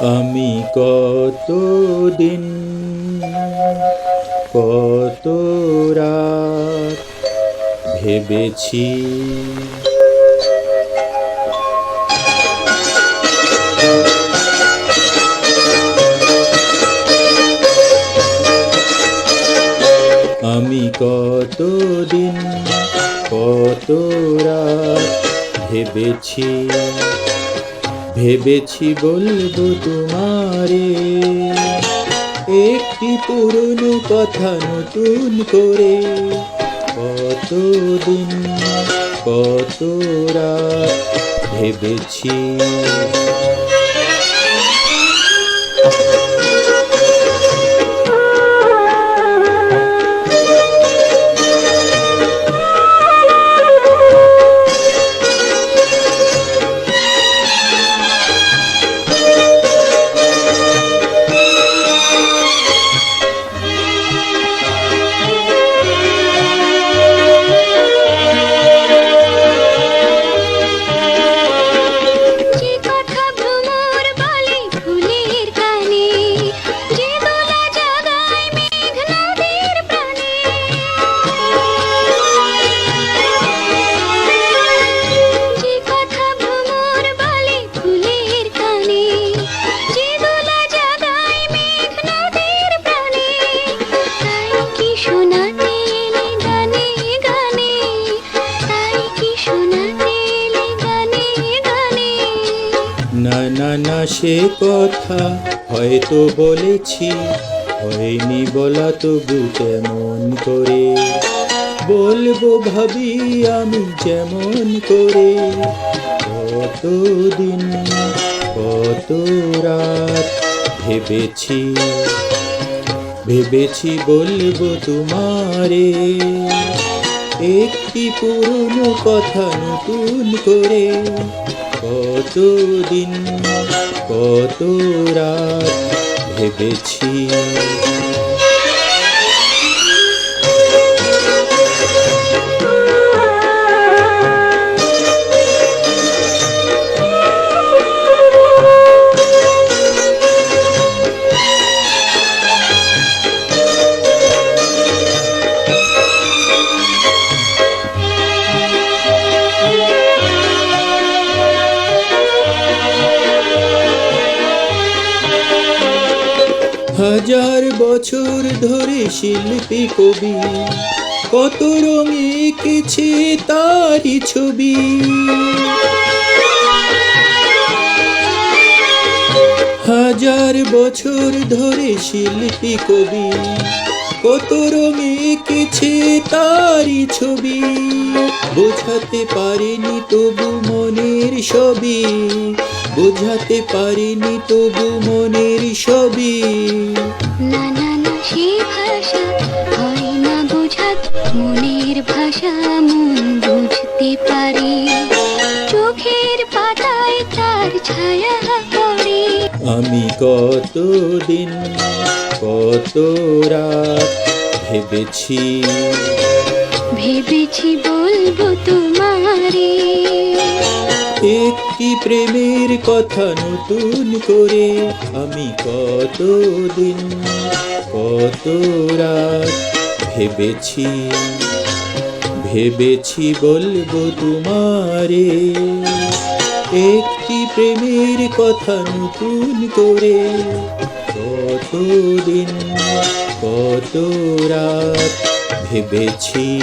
আমি কত দিন কত রাত ভেবেছি। আমি কত দিন কত রাত ভেবেছি। ভেবেছি বলব তোমারে একটি পুরনো কথা নতুন করে। কতদিন কত রাত ভেবেছি সে কথা হয়তো বলেছি, হয়নি বলা তবু কেমন করে? বলব ভাবি আমি যেমন করে, কতদিন, কত রাত ভেবেছি ভেবেছি বলব তোমারে। একটি পুরনো কথা নতুন করে। কতদিন কত রাত ভেবেছি। হাজার বছর ধরে শিল্পী কবি। কত রঙে এঁকেছে তারই ছবি। হাজার বছর ধরে শিল্পী কবি। কত রঙে এঁকেছে তারই ছবি। বোঝাতে পারেনি তবু মনের ছবি বোঝাতে পারেনি তবু মনের ছবি না ভাষা হয় না বোঝাত। মনের ভাষা মন বুঝতে পারে। চোখের পাতায় তার ছায়া আমি কত দিন কত রাত ভেবেছি। ভেবেছি বলব তোমারে। একটি প্রেমের কথা নতুন করে আমি কত দিন কত রাত ভেবেছি। ভেবেছি বলব তোমারে। একটি প্রেমের কথা নতুন করে। কতদিন কত রাত ভেবেছি।